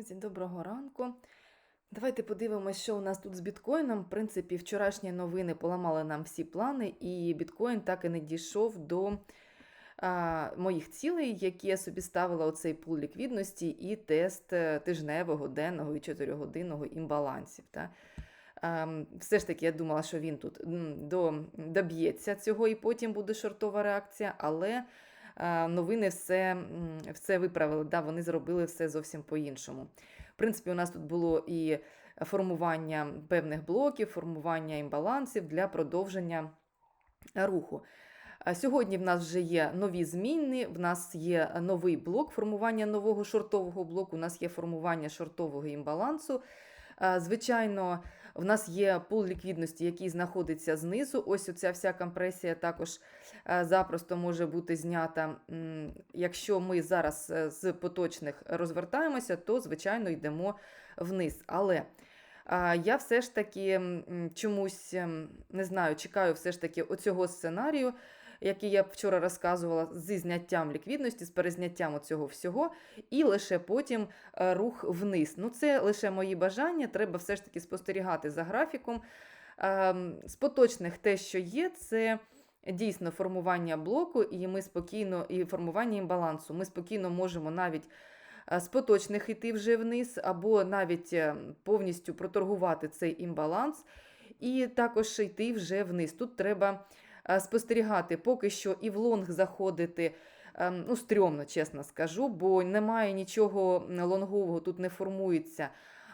Друзі, доброго ранку. Давайте подивимося, що у нас тут з біткоїном. В принципі, вчорашні новини поламали нам всі плани, і біткоін так і не дійшов до а, моїх цілей, які я собі ставила оцей пул ліквідності і тест е, тижневого, денного і чотиригодинного імбалансів. Та? А, все ж таки, я думала, що він тут доб'ється цього, і потім буде шортова реакція, але новини все, все виправили. Да, вони зробили все зовсім по-іншому. В принципі, у нас тут було і формування певних блоків, формування імбалансів для продовження руху. Сьогодні в нас вже є нові зміни, в нас є новий блок формування нового шортового блоку, у нас є формування шортового імбалансу. Звичайно, в нас є пул ліквідності, який знаходиться знизу. Ось оця вся компресія також е, запросто може бути знята. Якщо ми зараз е, з поточних розвертаємося, то, звичайно, йдемо вниз. Але я все ж таки чомусь ем, не знаю, чекаю все ж таки оцього сценарію, який я вчора розказувала, зі зняттям ліквідності, з перезняттям цього всього, і лише потім е, рух вниз. Ну, це лише мої бажання. Треба все ж таки спостерігати за графіком. Ем, З поточних те, що є, це. Дійсно, формування блоку, і ми спокійно, і формування імбалансу. Ми спокійно можемо навіть е, з поточних йти вже вниз, або навіть е, повністю проторгувати цей імбаланс, і також йти вже вниз. Тут треба спостерігати, поки що і в лонг заходити. ем, Ну, стрьомно, чесно скажу, бо немає нічого лонгового, тут не формується.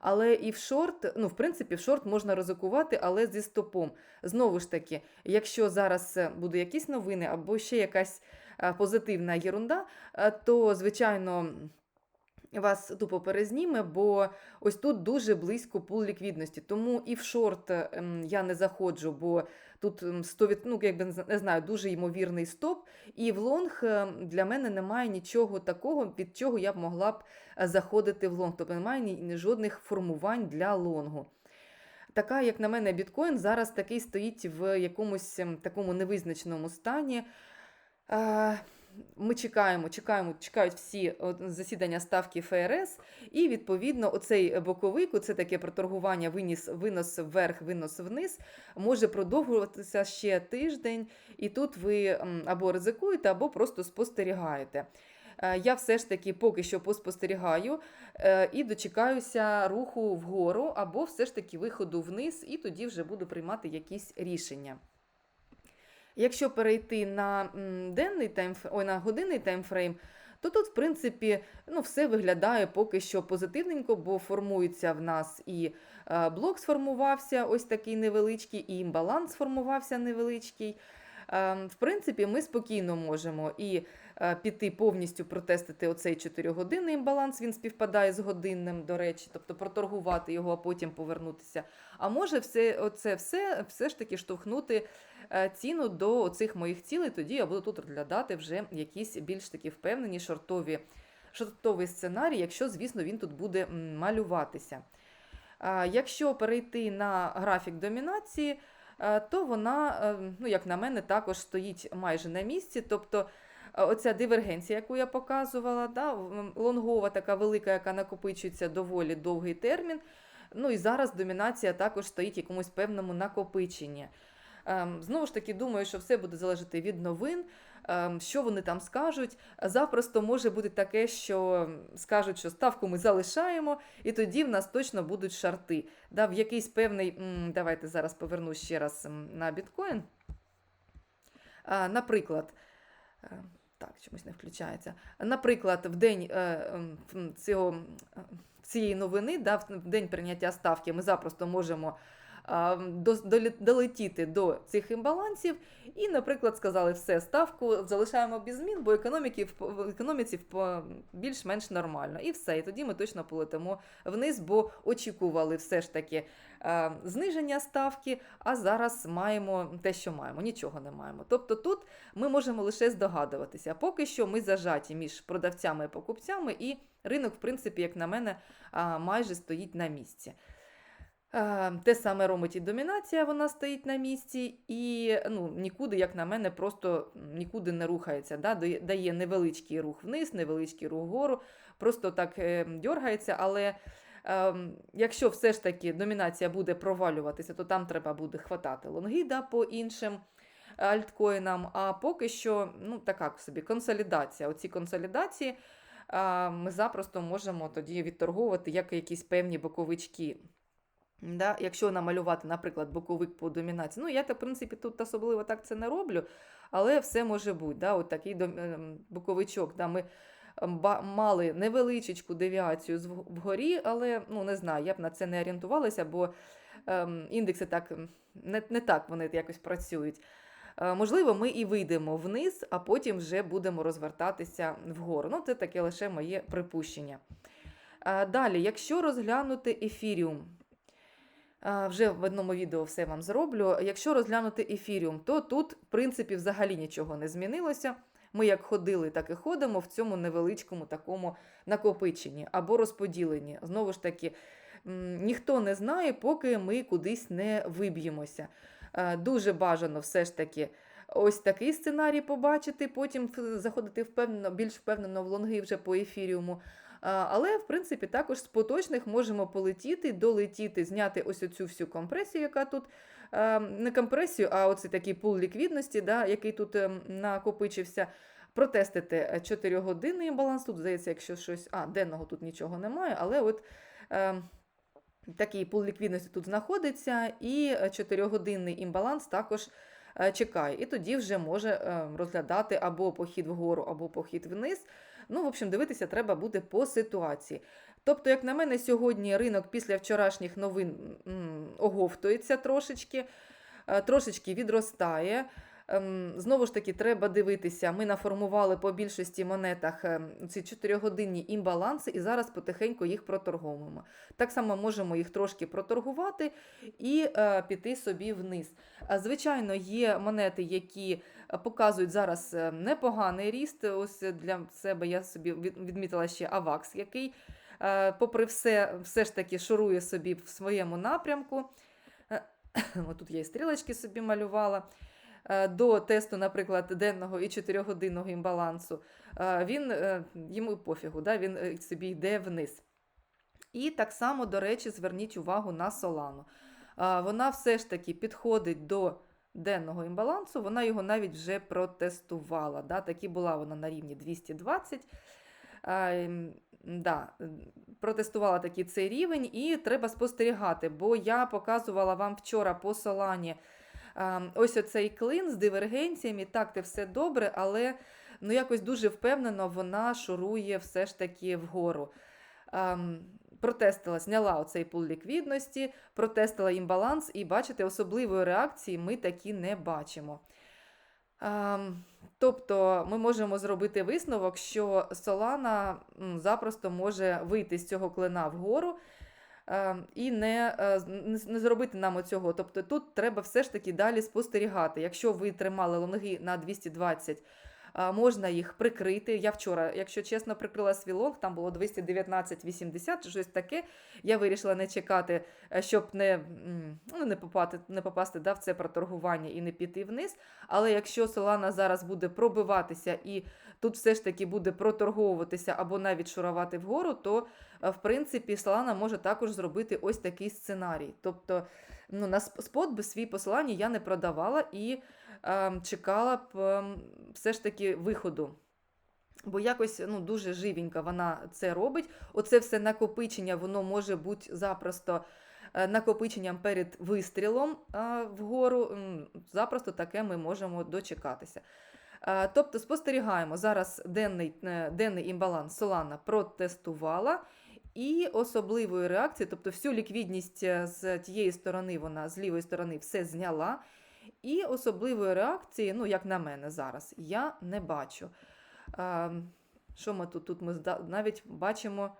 Але і в шорт, ну, в принципі, в шорт можна ризикувати, але зі стопом. Знову ж таки, якщо зараз е, буде якісь новини або ще якась е, позитивна єрунда, е, то, звичайно, вас тупо перезніме, бо ось тут дуже близько пул ліквідності. Тому і в шорт ем, я не заходжу, бо тут ем, 100%, ну, якби не знаю, дуже ймовірний стоп. І в лонг ем, для мене немає нічого такого, від чого я б могла б е, заходити в лонг. Тобто немає ні, жодних формувань для лонгу. Така, як на мене, біткоін зараз такий стоїть в якомусь ем, такому невизначеному стані. Е, Ми чекаємо, чекаємо, чекають всі засідання ставки ФРС, і відповідно оцей боковик, це таке проторгування, виніс, винос вверх, винос вниз, може продовжуватися ще тиждень, і тут ви або ризикуєте, або просто спостерігаєте. Е, Я все ж таки поки що поспостерігаю е, і дочекаюся руху вгору, або все ж таки виходу вниз, і тоді вже буду приймати якісь рішення. Якщо перейти на денний таймф... Ой, на годинний таймфрейм, то тут, в принципі, ну, все виглядає поки що позитивненько, бо формується в нас і е, блок сформувався, ось такий невеличкий, і імбаланс сформувався невеличкий. Е, В принципі, ми спокійно можемо і піти повністю протестити оцей 4-годинний імбаланс, він співпадає з годинним, до речі, тобто проторгувати його, а потім повернутися. А може все, оце все, все ж таки штовхнути е, ціну до цих моїх цілей, тоді я буду тут розглядати вже якісь більш такі впевнені шортові, шортовий сценарій, якщо, звісно, він тут буде малюватися. Якщо перейти на графік домінації, е, то вона, е, ну, як на мене, також стоїть майже на місці. Тобто е, оця дивергенція, яку я показувала, да, лонгова така велика, яка накопичується доволі довгий термін. Ну і зараз домінація також стоїть якомусь певному накопиченні. Ем, Знову ж таки, думаю, що все буде залежати від новин, ем, що вони там скажуть. Запросто може бути таке, що скажуть, що ставку ми залишаємо, і тоді в нас точно будуть шарти. Да, в якийсь певний, давайте зараз повернусь ще раз на біткоін. Наприклад, е, так, чомусь не включається. Наприклад, в день е, ем, цього, е, цієї новини, да, в день прийняття ставки, ми запросто можемо до- долі- долетіти до цих імбалансів і, наприклад, сказали, все, ставку залишаємо без змін, бо економіки в, економіці в більш-менш нормально. І все. І тоді ми точно полетимо вниз, бо очікували все ж таки зниження ставки, а зараз маємо те, що маємо, нічого не маємо. Тобто тут ми можемо лише здогадуватися. Поки що ми зажаті між продавцями і покупцями, і ринок, в принципі, як на мене, майже стоїть на місці. Е, Те саме робить і домінація, вона стоїть на місці, і ну, нікуди, як на мене, просто нікуди не рухається. Да? Дає- Дає невеличкий рух вниз, невеличкий рух вгору. просто так е, дьоргається, але. Ем, якщо все ж таки домінація буде провалюватися, то там треба буде хватати лонги да, по іншим альткоїнам. А поки що, ну, така собі консолідація. Оці консолідації а, ми запросто можемо тоді відторговувати як якісь певні боковички. Да? Якщо намалювати, наприклад, боковик по домінації. Ну, я, в принципі, тут особливо так це не роблю, але все може бути. Да? От такий ем, боковичок. Да? Ми ем, мали невеличку девіацію вгорі, але ну, не знаю, я б на це не орієнтувалася, бо ем, індекси так не, не так вони якось працюють. Е, Можливо, ми і вийдемо вниз, а потім вже будемо розвертатися вгору. Ну, це таке лише моє припущення. Е, Далі, якщо розглянути ефіріум, е, вже в одному відео все вам зроблю. Якщо розглянути ефіріум, то тут, в принципі, взагалі нічого не змінилося. Ми як ходили, так і ходимо в цьому невеличкому такому накопиченні або розподіленні. Знову ж таки, ніхто не знає, поки ми кудись не виб'ємося. Е, Дуже бажано все ж таки ось такий сценарій побачити, потім заходити впевнено, більш впевнено в лонги вже по ефіріуму. Але, в принципі, також з поточних можемо полетіти, долетіти, зняти ось оцю всю компресію, яка тут е, не компресію, а оцей такий пул ліквідності, да, який тут ем, накопичився. Протестити 4-годинний баланс. Тут, здається, якщо щось. А, денного тут нічого немає, але от. Е, Такий пул ліквідності тут знаходиться, і 4-годинний імбаланс також е, чекає. І тоді вже може е, розглядати або похід вгору, або похід вниз. Ну, в общем, дивитися треба буде по ситуації. Тобто, як на мене, сьогодні ринок після вчорашніх новин оговтується трошечки, е, трошечки відростає. Ем, Знову ж таки, треба дивитися. Ми наформували по більшості монетах ем, ці 4-годинні імбаланси, і зараз потихеньку їх проторговуємо. Так само можемо їх трошки проторгувати і е, піти собі вниз. Звичайно, є монети, які е, показують зараз е, непоганий ріст. Ось для себе я собі відмітила ще Авакс, який, попри все, все ж таки шурує собі в своєму напрямку. Отут я і стрілочки собі малювала. Е, До тесту, наприклад, денного і 4-годинного імбалансу, е, він е, йому пофігу, да, він собі йде вниз. І так само, до речі, зверніть увагу на Солану. Вона все ж таки підходить до денного імбалансу, вона його навіть вже протестувала. Да? Такі була вона на рівні 220. А, ем, да, протестувала такий цей рівень, і треба спостерігати, бо я показувала вам вчора по Солані ось оцей клин з дивергенціями. Так, це все добре, але ну, якось дуже впевнено вона шурує все ж таки вгору. Протестила, зняла оцей пул ліквідності, протестила імбаланс, і бачите, особливої реакції ми такі не бачимо. Тобто ми можемо зробити висновок, що Солана запросто може вийти з цього клина вгору ем, і не, е, не, зробити нам оцього. Тобто тут треба все ж таки далі спостерігати. Якщо ви тримали лонги на 220, а, можна їх прикрити. Я вчора, якщо чесно, прикрила свій лонг, там було 219,80 щось таке. Я вирішила не чекати, е, щоб не, ну, не, попати, не попасти да, в це проторгування і не піти вниз. Але якщо Солана зараз буде пробиватися і тут все ж таки буде проторговуватися або навіть шурувати вгору, то е, в принципі Солана може також зробити ось такий сценарій. Тобто ну, на спот би свій посилання я не продавала і чекала б ем, все ж таки виходу. Бо якось ну, дуже живенько вона це робить. Оце все накопичення, воно може бути запросто е, накопиченням перед вистрілом е, вгору. Запросто таке ми можемо дочекатися. Е, Тобто спостерігаємо, зараз денний, денний імбаланс Solana протестувала. І особливої реакції, тобто всю ліквідність з тієї сторони, вона з лівої сторони все зняла. І особливої реакції, ну, як на мене зараз, я не бачу. Що ми тут? Тут ми навіть бачимо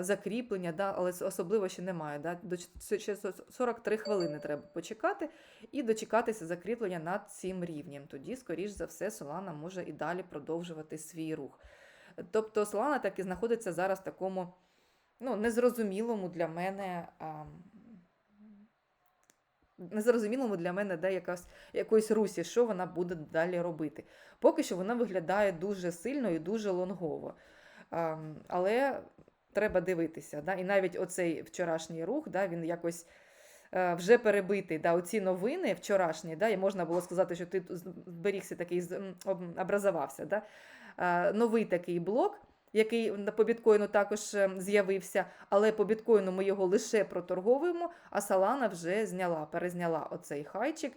закріплення, да, але особливо ще немає. Да? До ч- це ще со- 43 хвилини треба почекати і дочекатися закріплення над цим рівнем. Тоді, скоріш за все, Солана може і далі продовжувати свій рух. Тобто Солана так і знаходиться зараз в такому ну, незрозумілому для мене. Незрозумілому для мене де якась, якоїсь русі, що вона буде далі робити. Поки що вона виглядає дуже сильно і дуже лонгово. Але треба дивитися. Да? І навіть оцей вчорашній рух, да, він якось е, вже перебитий. Да? Оці новини вчорашні, да? і можна було сказати, що ти зберігся такий, образувався. Да? Новий такий блок. Який по біткоїну також е, з'явився, але по біткоїну ми його лише проторговуємо, а Салана вже зняла, перезняла оцей хайчик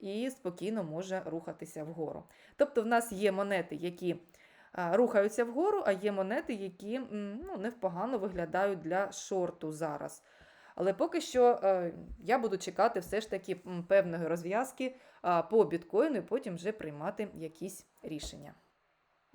і спокійно може рухатися вгору. Тобто в нас є монети, які рухаються вгору, а є монети, які ну, невпогано виглядають для шорту зараз. Але поки що е, я буду чекати все ж таки певної розв'язки по біткоїну і потім вже приймати якісь рішення.